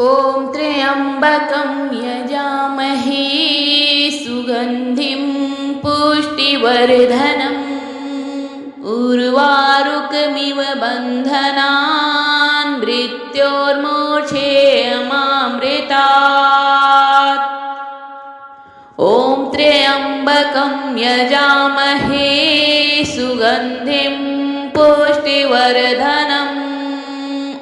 ॐ त्र्यम्बकं यजामहे सुगन्धिं पुष्टिवर्धनम् उर्वारुकमिव बन्धनान् मृत्योर्मोक्षेयमामृतात् ॐ त्र्यम्बकं यजामहे सुगन्धिं पुष्टिवर्धनम्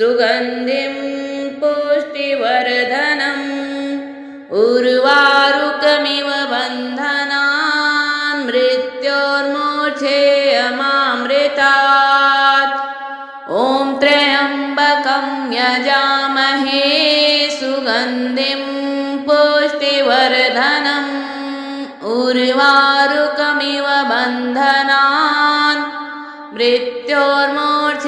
सुगन्धिं पुष्टिवर्धनम् उर्वारुकमिव बन्धनान् मृत्योर्मोक्षेयमामृतात् ॐ त्र्यम्बकं यजामहे सुगन्धिं पुष्टिवर्धनम् उर्वारुकमिव बन्धनान्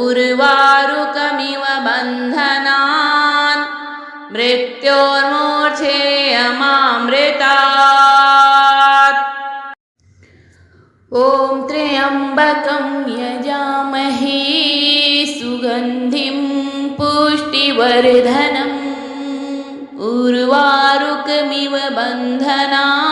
उर्वारुकमिव बन्धनान्। मृत्योर्मोक्षेयमामृतात् ॐ त्र्यम्बकं यजामहे सुगन्धिं पुष्टिवर्धनम्। उर्वारुकमिव बन्धनान्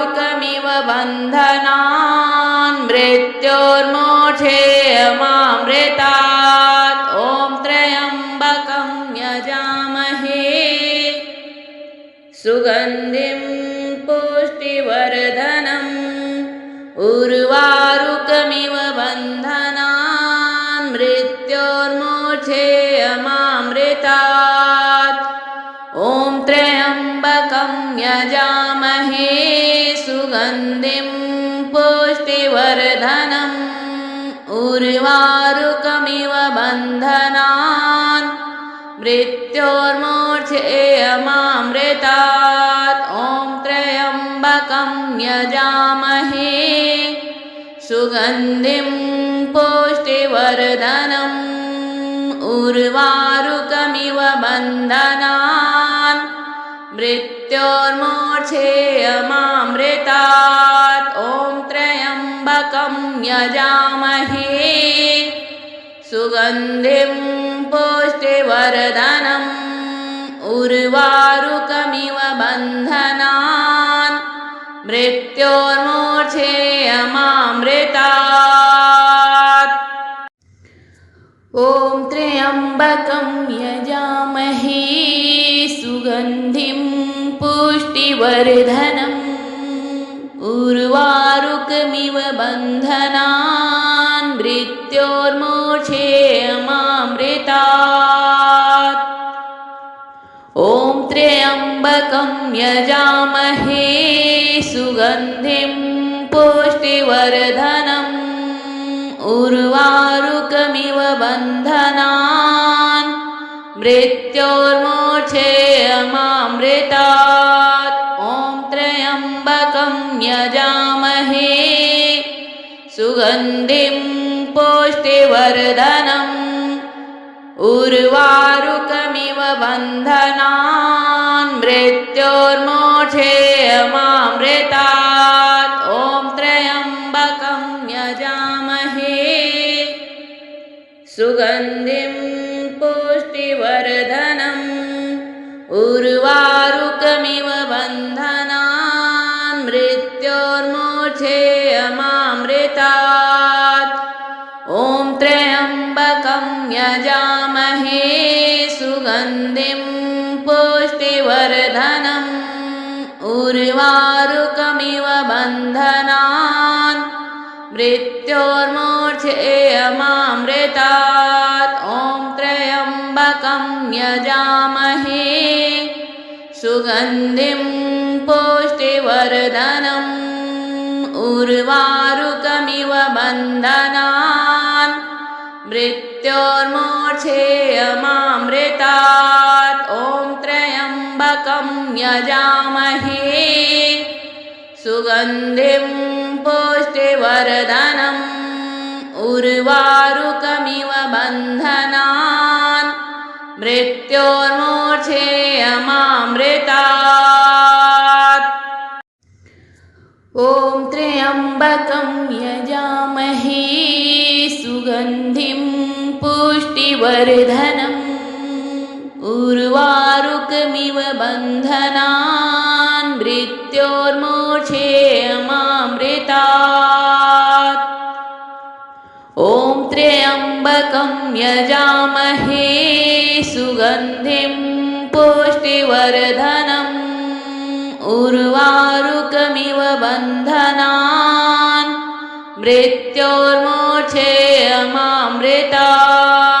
मृत्योर्मोक्षेयमामृतात् उर्वारुकमिव बन्धनान्। मृत्योर्मोक्षेयमामृतात् ॐ त्र्यम्बकं यजामहे। सुगन्धिं पुष्टिवर्धनम्। उर्वारुकमिव बन्धनान्। मृत्योर्मोक्षेयमामृतात् ॐ त्र्यम्बकं यजामहे सुगन्धिं पुष्टिवर्धनम् उर्वारुकमिव बन्धनान् मृत्योर्मोक्षेयमामृतात्। ॐ त्र्यम्बकं यजामहे सुगन्धिं पुष्टिवर्धनम् उर्वारुकमिव बन्धनान् त्र्यम्बकं यजामहे सुगन्धिं पुष्टिवर्धनम् उर्वारुकमिव बन्धनान् मृत्योर्मोक्षेयमामृतात् ॐ त्र्यम्बकं यजामहे सुगन्धिं पुष्टिवर्धनम् उर्वारुकमिव बन्धनान् मृत्योर्मोक्षेयमामृतात्। ॐ त्र्यम्बकं यजामहे। सुगन्धिं पुष्टिवर्धनम्। उर्वारुकमिव बन्धनान्। मृत्योर्मोक्षेयमामृतात्। ॐ त्र्यम्बकं यजामहे। सुगन्धिं उर्वारुकमिव बन्धनान्। मृत्योर्मोक्षेयमामृतात् ॐ त्र्यम्बकं यजामहे। सुगन्धिं पुष्टिवर्धनम्। उर्वारुकमिव बन्धनान्। मृत्योर्मोक्षेयमामृतात् ॐ त्र्यम्बकं यजामहे। सुगन्धिं पुष्टिवर्धनम् उर्वारुकमिव बन्धनान्। मृत्योर्मोक्षेयमामृतात्। ॐ त्र्यम्बकं यजामहे। सुगन्धिं पुष्टिवर्धनम् उर्वारुकमिव बन्धनान् मृत्योर्मोक्षेयमामृतात् ॐ त्र्यम्बकं यजामहे सुगन्धिं पुष्टिवर्धनम्। उर्वारुकमिव बन्धनान् मृत्योर्मोक्षेयमामृतात् ॐ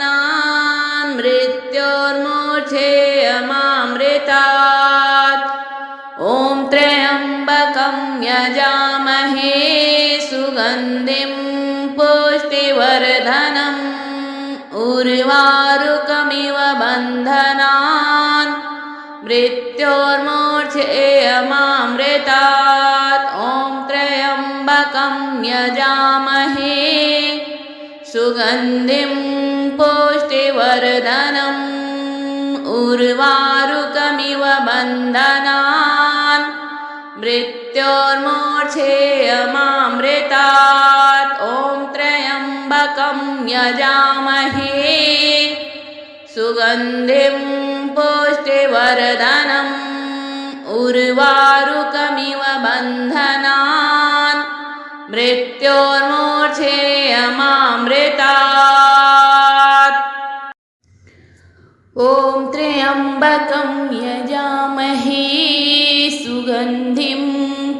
उर्वारुकमिव बन्धनान्। मृत्योर्मोक्षेयमामृतात् ॐ त्र्यम्बकं यजामहे। सुगन्धिं पुष्टिवर्धनम्। उर्वारुकमिव बन्धनान्। मृत्योर्मोक्षेयमामृतात् ॐ त्र्यम्बकं यजामहे सुगन्धिं पुष्टिवर्धनम् उर्वारुकमिव बन्धनान्। मृत्योर्मोक्षेयमामृतात् ॐ त्र्यम्बकं यजामहे सुगन्धिं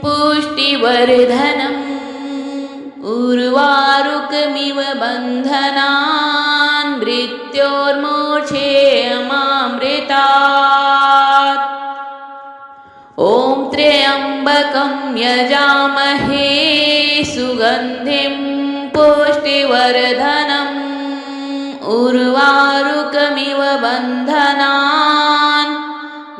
पुष्टिवर्धनम् उर्वारुकमिव बन्धनान् मृत्योर्मोक्षेयमामृतात् ॐ त्र्यम्बकं यजामहे सुगन्धिं पुष्टिवर्धनम्। उर्वारुकमिव बन्धनान्।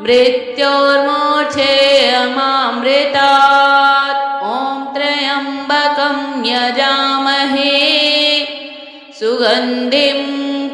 मृत्योर्मोक्षेयमामृतात् ॐ त्र्यम्बकं यजामहे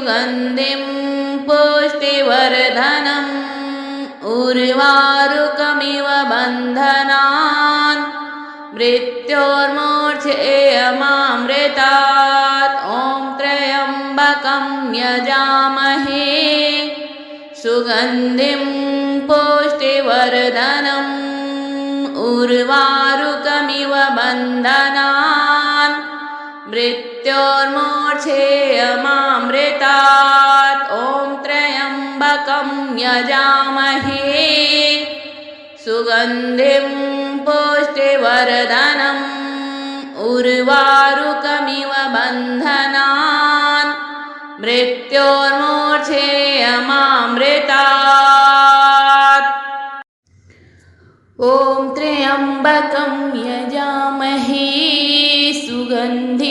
सुगन्धिं पुष्टिवर्धनम् उर्वारुकमिव बन्धनान् मृत्योर्मूर्च्छेयमामृतात् ॐ त्र्यम्बकं यजामहे। सुगन्धिं पुष्टिवर्धनम् उर्वारुकमिव बन्धनान् मृत्योर्मोक्षेयमामृतात्। ॐ त्र्यम्बकं यजामहे। सुगन्धिं पुष्टिवर्धनम् उर्वारुकमिव बन्धनान्। मृत्योर्मोक्षेयमामृतात्। ॐ त्र्यम्बकं यजामहे। सुगन्धिं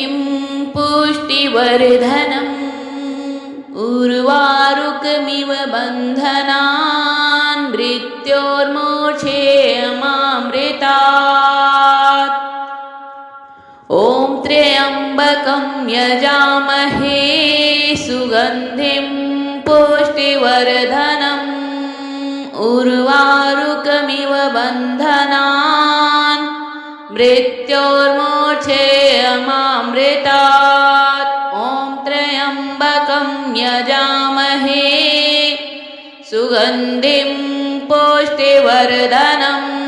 पुष्टिवर्धनम् उर्वारुकमिव बन्धनान् मृत्योर्मोक्षेयमामृतात् ॐ त्र्यम्बकं यजामहे सुगन्धिं पुष्टिवर्धनम् उर्वारुकमिव बन्धनान् मृत्योर्मोक्षेयमामृतात् ॐ यजामहे। सुगन्धिं पुष्टिवर्धनम्।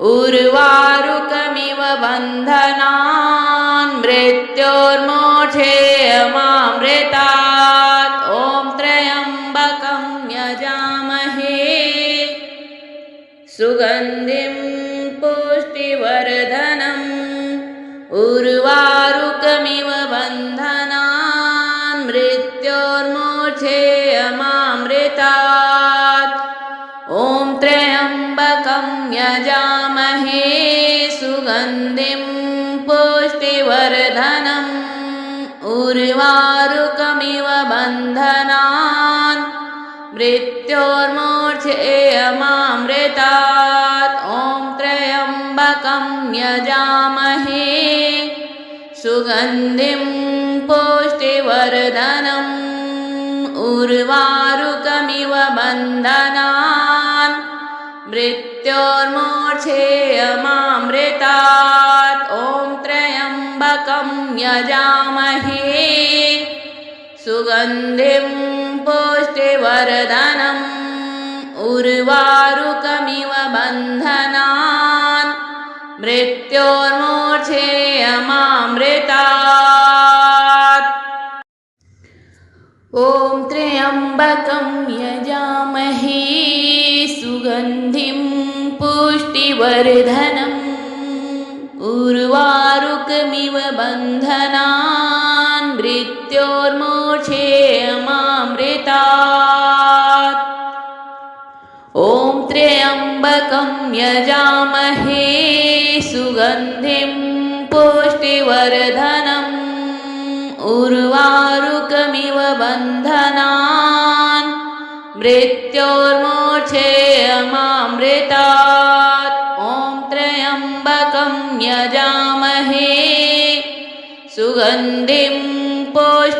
उर्वारुकमिव बन्धनान्। मृत्योर्मोक्षेयमामृतात् ॐ त्र्यम्बकं यजामहे। सुगन्धिं पुष्टिवर्धनम्। उर्वारुकमिव उर्वारुकमिव बन्धनान्। मृत्योर्मोक्षेयमामृतात् ॐ त्र्यम्बकं यजामहे। सुगन्धिं पुष्टिवर्धनम्। उर्वारुकमिव बन्धनान्। मृत्योर्मोक्षेयमामृतात् ॐ त्र्यम्बकं यजामहे सुगन्धिं पुष्टिवर्धनम् उर्वारुकमिव बन्धनान् मृत्योर्मोक्षेयमामृतात्। ॐ त्र्यम्बकं यजामहे सुगन्धिं पुष्टिवर्धनम् उर्वारुकमिव मृत्योर्मोक्षेयमामृतात् ॐ त्र्यम्बकं यजामहे सुगन्धिं पुष्टिवर्धनम् उर्वारुकमिव बन्धनान् मृत्योर्मोक्षेयमामृतात् ॐ त्र्यम्बकं यजामहे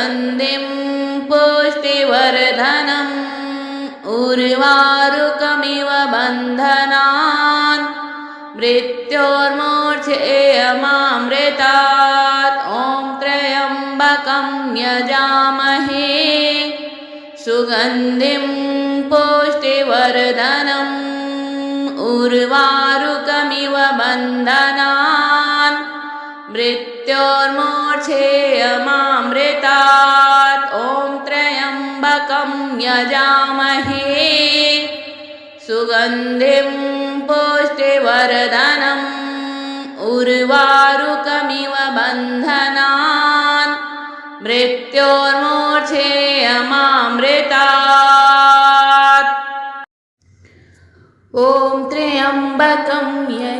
सुगन्धिं पुष्टिवर्धनम् उर्वारुकमिव बन्धनान् मृत्योर्मोक्षेयमामृतात् ॐ त्र्यम्बकं यजामहे। सुगन्धिं पुष्टिवर्धनम् उर्वारुकमिव बन्धनान् मृत्योर्मोर्च्छेयमामृतात् ॐ त्र्यम्बकं यजामहे। सुगन्धिं पुष्टिवरदनम् उर्वारुकमिव बन्धनान्। मृत्योर्मोक्षेयमामृता ॐ त्र्यम्बकं यज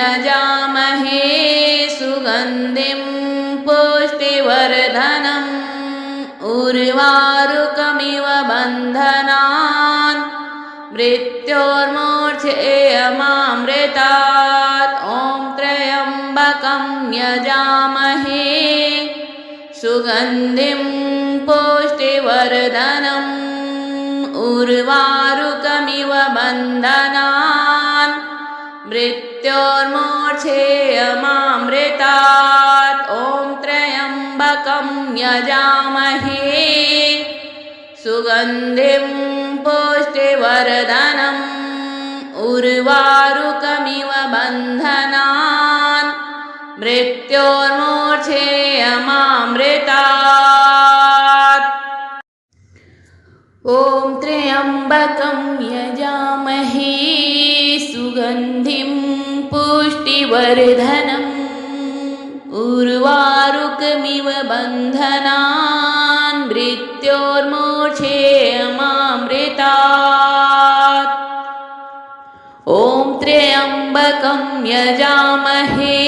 यजामहे सुगन्धिं पुष्टिवर्धनम् उर्वारुकमिव बन्धनान् मृत्योर्मोक्षेयमामृतात् ॐ त्र्यम्बकं यजामहे सुगन्धिं पुष्टिवर्धनम् उर्वारुकमिव बन्धनान् मृत्योर्मोक्षेयमामृतात्। ॐ त्र्यम्बकं यजामहे। सुगन्धिं पुष्टिवर्धनम् उर्वारुकमिव बन्धनान्। मृत्योर्मोक्षेयमामृतात्। ॐ त्र्यम्बकं सुगन्धिं पुष्टिवर्धनम् उर्वारुकमिव बन्धनान् मृत्योर्मोक्षेयमामृतात् ॐ त्र्यम्बकं यजामहे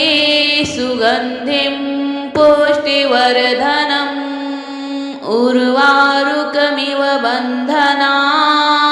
सुगन्धिं पुष्टिवर्धनम् उर्वारुकमिव बन्धनान्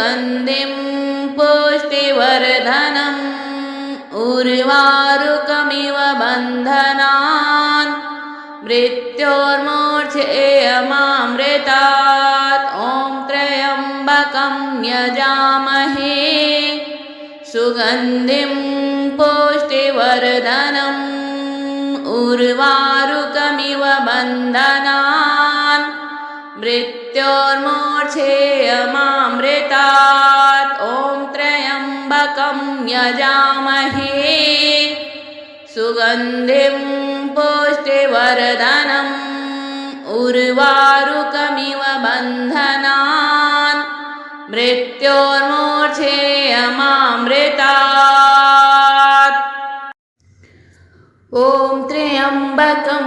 सुगन्धिं पुष्टिवर्धनम् उर्वारुकमिव बन्धनान्। मृत्योर्मोक्षेयमामृतात् ॐ त्र्यम्बकं यजामहे। सुगन्धिं पुष्टिवर्धनम् उर्वारुकमिव बन्धनान् मृत्योर्मोक्षेयमामृतात् ॐ त्र्यम्बकं यजामहे। सुगन्धिं पुष्टिवर्धनम् उर्वारुकमिव बन्धनान्। मृत्योर्मोक्षेयमामृतात् ॐ त्र्यम्बकं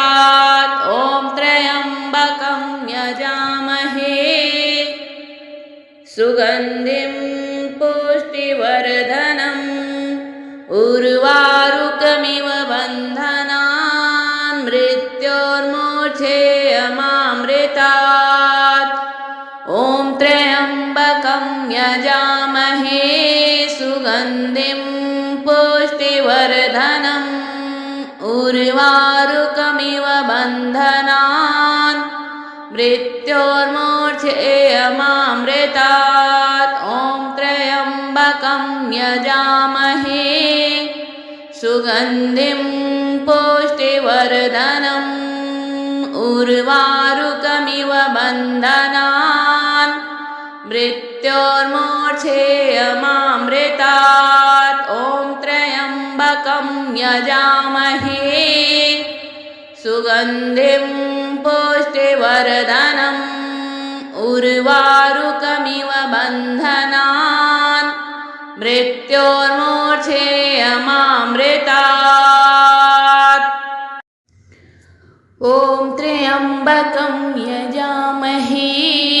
सुगन्धिं पुष्टिवर्धनम् उर्वारुकमिव बन्धनान् मृत्योर्मोक्षेयमामृतात् ॐ त्र्यम्बकं यजामहे सुगन्धिं पुष्टिवर्धनम् उर्वारुकमिव बन्धनान् मृत्योर्मोक्षेयमामृतात्। ॐ त्र्यम्बकं यजामहे। सुगन्धिं पुष्टिवर्धनम् उर्वारुकमिव बन्धनान्। मृत्योर्मोक्षेयमामृतात्। ॐ त्र्यम्बकं यजामहे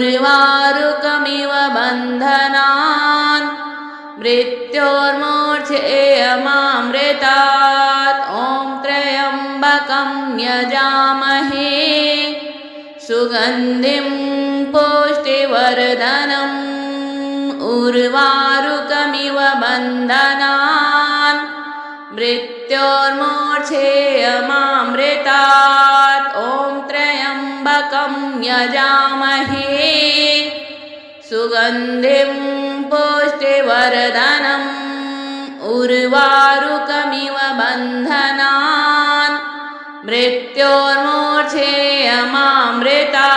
उर्वारुकमिव बन्धनान्। मृत्योर्मोक्षेयमामृतात् ॐ त्र्यम्बकं यजामहे। सुगन्धिं पुष्टिवर्धनम्। उर्वारुकमिव बन्धनान्। मृत्योर्मोक्षेयमामृतात् ॐ त्र्यम्बकं यजामहे सुगन्धिं पुष्टिवरदनम् उर्वारुकमिव बन्धनान्। मृत्योर्मोक्षेयमामृता